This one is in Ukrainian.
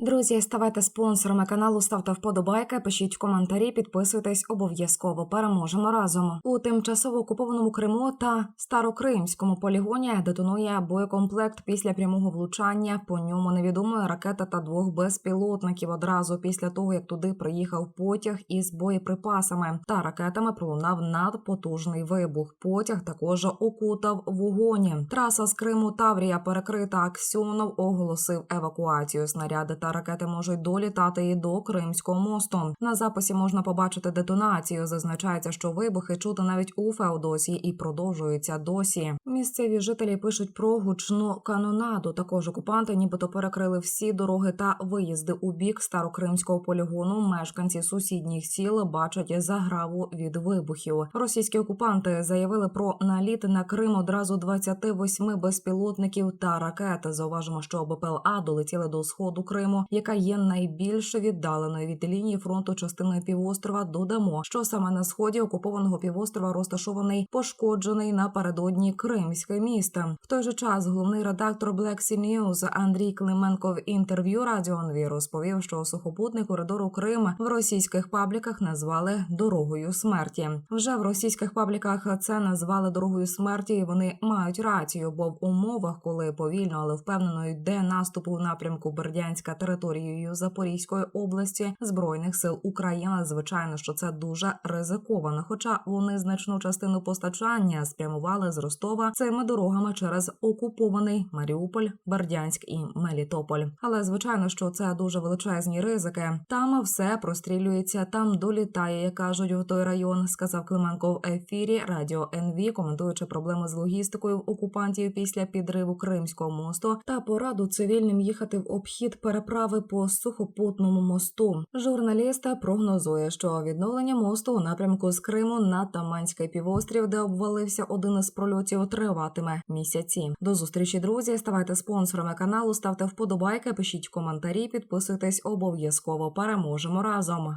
Друзі, ставайте спонсорами каналу, ставте вподобайки, пишіть коментарі, підписуйтесь обов'язково. Переможемо разом у тимчасово окупованому Криму та Старокримському полігоні детонує боєкомплект після прямого влучання. По ньому невідомої ракети та двох безпілотників. Одразу після того, як туди приїхав потяг із боєприпасами та ракетами, пролунав надпотужний вибух. Потяг також окутав вогоні. Траса з Криму Таврія перекрита. Аксьонов оголосив евакуацію. Снаряди та ракети можуть долітати і до Кримського мосту. На записі можна побачити детонацію. Зазначається, що вибухи чути навіть у Феодосії і продовжуються досі. Місцеві жителі пишуть про гучну канонаду. Також окупанти, нібито перекрили всі дороги та виїзди у бік старокримського полігону. Мешканці сусідніх сіл бачать заграву від вибухів. Російські окупанти заявили про наліт на Крим одразу 28 безпілотників та ракет. Зауважимо, що БПЛА долетіли до сходу Криму, яка є найбільш віддаленою від лінії фронту частиною півострова. Додамо, що саме на сході окупованого півострова розташований пошкоджений напередодні Кримське місто. В той же час головний редактор Black Sea News Андрій Клименко в інтерв'ю Радіонві розповів, що сухопутний коридор у Крим в російських пабліках назвали дорогою смерті. Вже в російських пабліках це назвали дорогою смерті, і вони мають рацію, бо в умовах, коли повільно, але впевнено йде наступ у напрямку Бердянська територією Запорізької області збройних сил України. Звичайно, що це дуже ризиковано. Хоча вони значну частину постачання спрямували з Ростова цими дорогами через окупований Маріуполь, Бердянськ і Мелітополь. Але звичайно, що це дуже величезні ризики. Там все прострілюється, там долітає, як кажуть у той район. Сказав Клименко в ефірі Радіо НВ, коментуючи проблеми з логістикою окупантів після підриву Кримського мосту та пораду цивільним їхати в обхід переправи по сухопутному мосту. Журналіста прогнозує, що відновлення мосту у напрямку з Криму на Таманський півострів, де обвалився один із прольотів, триватиме місяці. До зустрічі, друзі. Ставайте спонсорами каналу, ставте вподобайки, пишіть коментарі, підписуйтесь обов'язково. Переможемо разом.